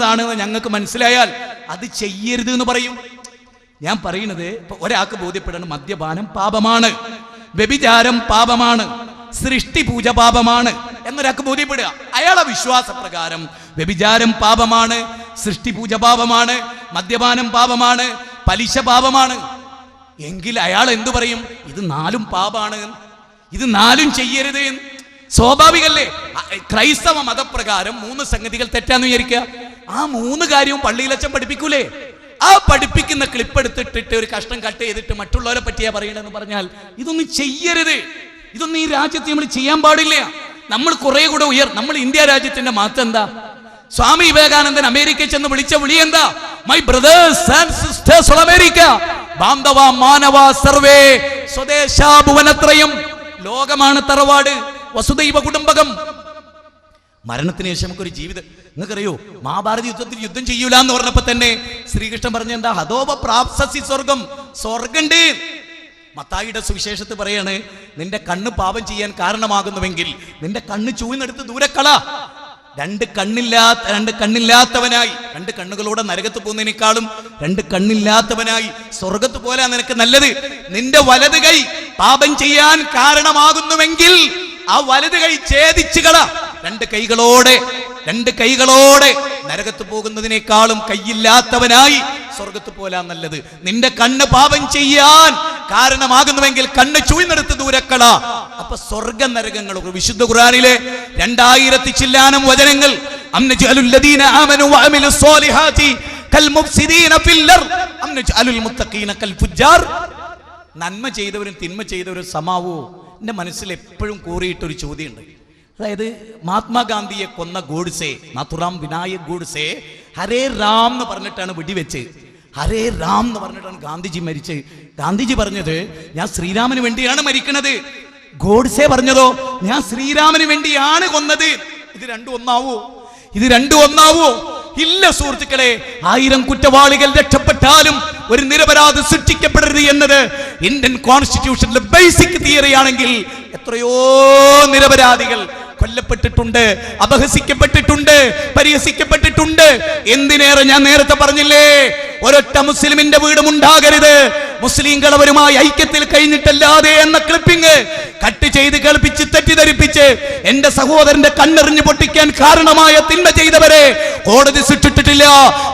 എന്താണെന്ന് ഞങ്ങൾക്ക് മനസ്സിലായാൽ അത് ചെയ്യരുത് എന്ന് പറയും. ഞാൻ പറയുന്നത് ഒരാൾക്ക് ബോധ്യപ്പെടണം. മദ്യപാനം പാപമാണ്. വ്യഭിചാരം പാപമാണ്. സൃഷ്ടി പൂജ പാപമാണ് എന്നൊരാൾക്ക് ബോധ്യപ്പെടുക. അയാളെ വിശ്വാസപ്രകാരം വ്യഭിചാരം പാപമാണ് സൃഷ്ടി പൂജ പാപമാണ് മദ്യപാനം പാപമാണ് പലിശ പാപമാണ്. എങ്കിൽ അയാൾ എന്തു പറയും? ഇത് നാലും പാപാണ്. ഇത് നാലും ചെയ്യരുത്. സ്വാഭാവികല്ലേ? ക്രൈസ്തവ മതപ്രകാരം മൂന്ന് സംഗതികൾ തെറ്റാന്ന് വിചാരിക്കുക. ആ മൂന്ന് കാര്യവും പള്ളിയിലച്ഛൻ പഠിപ്പിക്കൂലേ? ആ പഠിപ്പിക്കുന്ന ക്ലിപ്പ് എടുത്തിട്ടിട്ട് ഒരു കഷ്ടം കട്ട് ചെയ്തിട്ട് മറ്റുള്ളവരെ പറ്റിയാ പറയണെന്ന് പറഞ്ഞാൽ ഇതൊന്നും ചെയ്യരുത്. ഇതൊന്നും ഈ രാജ്യത്ത് നമ്മൾ ചെയ്യാൻ പാടില്ല. നമ്മൾ കുറെ കൂടെ ഉയർ നമ്മൾ ഇന്ത്യ രാജ്യത്തിന്റെ മാറ്റം എന്താ? സ്വാമി വിവേകാനന്ദൻ അമേരിക്കയിൽ ചെന്ന് വിളിച്ച വിളി എന്താ? My brothers and sisters of America ബാന്ധവ മാനവ സർവേ സ്വദേശാഭുവനത്രയം ലോകമാണ് തറവാട് വസുദൈവ കുടുംബകം മരണത്തിന് ശേഷം നമുക്കൊരു ജീവിതം. നിങ്ങൾക്കറിയോ മഹാഭാരത യുദ്ധത്തിൽ യുദ്ധം ചെയ്യൂല എന്ന് പറഞ്ഞപ്പോ തന്നെ ശ്രീകൃഷ്ണൻ പറഞ്ഞ എന്താ? ഹതോപ പ്രാപ്സസി സ്വർഗം. സ്വർഗണ്ട്. മത്തായിയുടെ സുവിശേഷത്ത് പറയാണ് നിന്റെ കണ്ണ് പാപം ചെയ്യാൻ കാരണമാകുന്നുവെങ്കിൽ നിന്റെ കണ്ണ് ചൂഴ്ന്നെടുത്ത് ദൂരക്കള രണ്ട് കണ്ണില്ലാത്ത രണ്ട് കണ്ണില്ലാത്തവനായി. രണ്ട് കണ്ണുകളോടെ നരകത്ത് പോകുന്നതിനേക്കാളും രണ്ട് കണ്ണില്ലാത്തവനായി. സ്വർഗത്ത് പോലാ നിനക്ക് നല്ലത്. നിന്റെ വലത് കൈ പാപം ചെയ്യാൻ കാരണമാകുന്നുവെങ്കിൽ ആ വലത് കൈ ഛേദിച്ചു കള. രണ്ട് കൈകളോടെ രണ്ട് കൈകളോടെ നരകത്ത് പോകുന്നതിനേക്കാളും കൈയില്ലാത്തവനായി സ്വർഗത്ത് പോലാ നല്ലത്. നിന്റെ കണ്ണ് പാപം ചെയ്യാൻ കാരണമാകുന്നുവെങ്കിൽ കണ്ണ് ചൂഴ്ന്നെടുത്ത് ദൂരക്കള. അപ്പൊ സ്വർഗ നരകങ്ങൾ വിശുദ്ധ ഖുറാനിലെ രണ്ടായിരത്തി ചില്ലാനം വചനങ്ങൾ നന്മ ചെയ്തവരും തിന്മ ചെയ്തവരും സമാവോ? എന്റെ മനസ്സിൽ എപ്പോഴും കൂറിയിട്ടൊരു ചോദ്യമുണ്ട്. അതായത് മഹാത്മാഗാന്ധിയെ കൊന്ന ഗോഡ്സെ നാഥുറാം വിനായക് ഗോഡ്സെ ഹരേ റാം എന്ന് പറഞ്ഞിട്ടാണ് വെടിവെച്ച്. ഹരേ റാം എന്ന് പറഞ്ഞിട്ടാണ് ഗാന്ധിജി മരിച്ച്. ഗാന്ധിജി പറഞ്ഞത് ഞാൻ ശ്രീരാമന് വേണ്ടിയാണ് മരിക്കണത്. ഗോഡ്സെ പറഞ്ഞതോ ഞാൻ ശ്രീരാമന് വേണ്ടിയാണ് കൊന്നത്. ഇത് രണ്ടും ഒന്നാവോ? ഇത് രണ്ടും ഒന്നാവോ? ഇല്ല സുഹൃത്തുക്കളെ ആയിരം കുറ്റവാളികൾ രക്ഷപ്പെട്ടാലും ഒരു നിരപരാധി സൃഷ്ടിക്കപ്പെടരുത് എന്നത് ഇന്ത്യൻ കോൺസ്റ്റിറ്റ്യൂഷനിലെ ബേസിക് തിയറി ആണെങ്കിൽ എത്രയോ നിരപരാധികൾ കൊല്ലപ്പെട്ടിട്ടുണ്ട് അപഹസിക്കപ്പെട്ടിട്ടുണ്ട് പരിഹസിക്കപ്പെട്ടിട്ടുണ്ട്. എന്തിനേറെ ഞാൻ നേരത്തെ പറഞ്ഞില്ലേ? ഒരൊറ്റ മുസ്ലിമിന്റെ വീടും ഉണ്ടാകരുത്. മുസ്ലിംകൾ അവരുമായി ഐക്യത്തിൽ കഴിഞ്ഞിട്ടല്ലാതെ എന്ന ക്ലിപ്പിംഗ് കട്ട് ചെയ്ത് കളിപ്പിച്ച് തെറ്റിദ്ധരിപ്പിച്ച് എന്റെ സഹോദരന്റെ കണ്ണെറിഞ്ഞു പൊട്ടിക്കാൻ കാരണമായ തിന്മ ചെയ്തവരെ കോടതി ശിക്ഷിച്ചിട്ടില്ല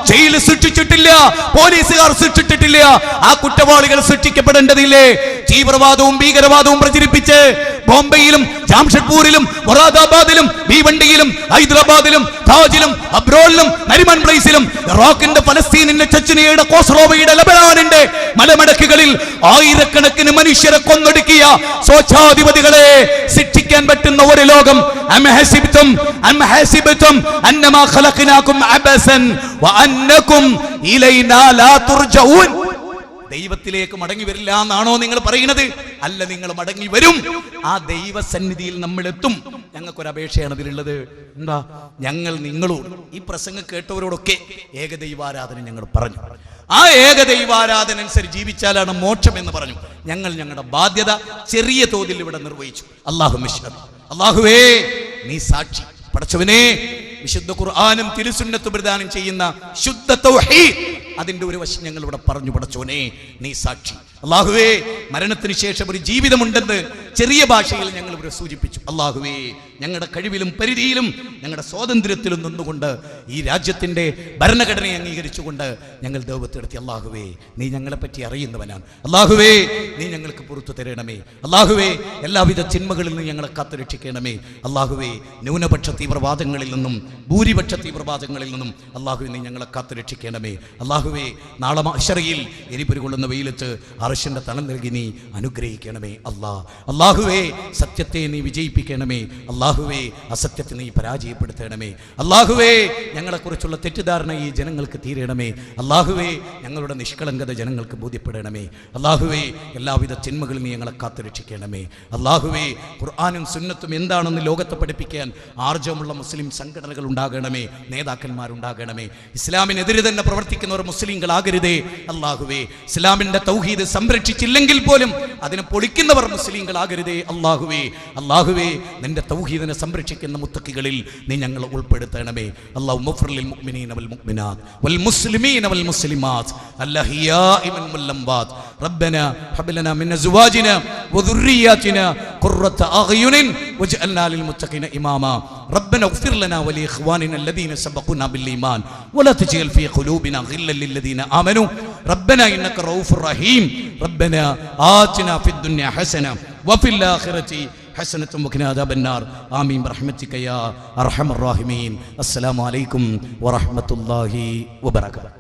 ജയിൽ ശിക്ഷിച്ചിട്ടില്ല പോലീസുകാർ ശിക്ഷിച്ചിട്ടില്ല ആ കുറ്റവാളികൾ ശിക്ഷിക്കപ്പെടേണ്ടതില്ലേ തീവ്രവാദവും ഭീകരവാദവും പ്രചരിപ്പിച്ച് ബോംബെയിലും ജാംഷഡ്പൂരിലും മൊറാദാബാദിലും ഭീവണ്ടിയിലും ഹൈദരാബാദിലും താജിലും അബ്രോളിലും നരിമൺ പ്ലേസിലും റോക്കിന്റെ ഫലസ്തീനിന്റെ ചെച്ചനിയുടെ കോസ്റോവയുടെ ലബനാനിന്റെ മലമടക്കുകളിൽ ആയിരക്കണക്കിന് മനുഷ്യരെ കൊന്നൊടുക്കിയ സ്വച്ഛാധിപതികളെ ശിക്ഷിക്കാൻ പറ്റുന്ന ഒരു ലോകം. ദൈവത്തിലേക്ക് മടങ്ങി വരില്ല എന്നാണോ നിങ്ങൾ പറയുന്നത്? അല്ല നിങ്ങൾ മടങ്ങി വരും. ആ ദൈവസന്നിധിയിൽ നമ്മൾ എത്തും. ഞങ്ങൾക്കൊരു അപേക്ഷയാണ് ഇതിലുള്ളത്. എന്താ? ഞങ്ങൾ നിങ്ങളോട് ഈ പ്രസംഗം കേട്ടവരോടൊക്കെ ഏകദൈവാരാധന ഞങ്ങൾ പറഞ്ഞു. ആ ഏകദൈവാരാധന അനുസരിച്ച് ജീവിച്ചാലാണ് മോക്ഷം എന്ന് പറഞ്ഞു. ഞങ്ങൾ ഞങ്ങളുടെ ബാധ്യത ചെറിയ തോതിൽ ഇവിടെ നിർവഹിച്ചു. അള്ളാഹു മിശ്രം അള്ളാഹുവേ നീ സാക്ഷി. പടച്ചവനെ വിശുദ്ധ ഖുർആാനും തിരുസുന്നത്ത് പ്രദാനം ചെയ്യുന്ന ശുദ്ധ തൗഹീദ് അതിന്റെ ഒരു വശം ഞങ്ങൾ ഇവിടെ പറഞ്ഞു പടച്ചോനെ നീ സാക്ഷി. അള്ളാഹുവേ മരണത്തിന് ശേഷം ഒരു ജീവിതമുണ്ടെന്ന് ചെറിയ ഭാഷയിൽ ഞങ്ങൾ ഇവിടെ സൂചിപ്പിച്ചു. അള്ളാഹുവേ ഞങ്ങളുടെ കഴിവിലും പരിധിയിലും ഞങ്ങളുടെ സ്വാതന്ത്ര്യത്തിലും നിന്നുകൊണ്ട് ഈ രാജ്യത്തിന്റെ ഭരണഘടനയെ അംഗീകരിച്ചുകൊണ്ട് ഞങ്ങൾ ദൈവത്തെടുത്തി അള്ളാഹുവേ നീ ഞങ്ങളെപ്പറ്റി അറിയുന്നവനാണ്. അള്ളാഹുവേ നീ ഞങ്ങൾക്ക് പുറത്തു തരണമേ. അള്ളാഹുവേ എല്ലാവിധ ചിന്മകളിൽ നിന്നും ഞങ്ങളെ കാത്തുരക്ഷിക്കണമേ അള്ളാഹുവേ ന്യൂനപക്ഷ തീവ്രവാദങ്ങളിൽ നിന്നും ഭൂരിപക്ഷ തീവ്രവാദങ്ങളിൽ നിന്നും അള്ളാഹുവെ നീ ഞങ്ങളെ കാത്തുരക്ഷിക്കണമേ അള്ളാഹുവേ നാളെ അശറയിൽ എരിപൊരു കൊള്ളുന്ന വെയിലത്ത് അറശിന്റെ തണം നൽകി നീ അനുഗ്രഹിക്കണമേ. അള്ളാ അള്ളാഹുവേ സത്യത്തെ നീ വിജയിപ്പിക്കണമേ. അള്ളാഹുവേ അസത്യത്തെ നീ പരാജയപ്പെടുത്തണമേ. അള്ളാഹുവേ ഞങ്ങളെക്കുറിച്ചുള്ള തെറ്റിദ്ധാരണ ഈ ജനങ്ങൾക്ക് തീരണമേ. അള്ളാഹുവേ ഞങ്ങളുടെ നിഷ്കളങ്കത ജനങ്ങൾക്ക് ബോധ്യപ്പെടണമേ. അള്ളാഹുവേ എല്ലാവിധ ചിന്മകളിൽ നീ ഞങ്ങളെ കാത്തുരക്ഷിക്കണമേ. അള്ളാഹുവേ ഖുർആാനും സുന്നത്തും എന്താണെന്ന് ലോകത്തെ പഠിപ്പിക്കാൻ ആർജവമുള്ള മുസ്ലിം സംഘടനകൾ ഉണ്ടാകണമേ നേതാക്കന്മാരുണ്ടാകണമേ. ഇസ്ലാമിനെതിരെ തന്നെ പ്രവർത്തിക്കുന്നവർ മുസ്ലിങ്ങളാകരുതേ അള്ളാഹുവേ ഇസ്ലാമിന്റെ തൗഹീദ് സംരക്ഷിച്ചില്ലെങ്കിൽ പോലും അതിനെ പൊളിക്കുന്നവർ മുസ്ലിങ്ങളാകരുതേ. അള്ളാഹുവേ അള്ളാഹുവേ നിന്റെ തൗഹീദിനെ സംരക്ഷിക്കുന്ന മുത്തക്കികളിൽ നീ ഞങ്ങളെ ഉൾപ്പെടുത്തണമേ. അള്ളാഹു മുഫ്രലിൽ മുഅ്മിനീന വൽ മുഅ്മിനാത്ത് വൽ മുസ്ലിമീന വൽ മുസ്ലിമാത്ത് അല്ലഹിയാ ഇമൻ വല്ലംവാത്ത് ربنا هب لنا من أزواجنا وذرياتنا قرة أعين واجعلنا للمتقين إماما. ربنا اغفر لنا ولإخواننا الذين سبقونا بالإيمان. ولا تجعل في قلوبنا غلا للذين آمنوا. ربنا إنك رؤوف رحيم. ربنا آتنا في الدنيا حسنة وفي الآخرة حسنة وقنا عذاب النار. آمين. برحمتك يا أرحم الراحمين. السلام عليكم ورحمة الله وبركاته.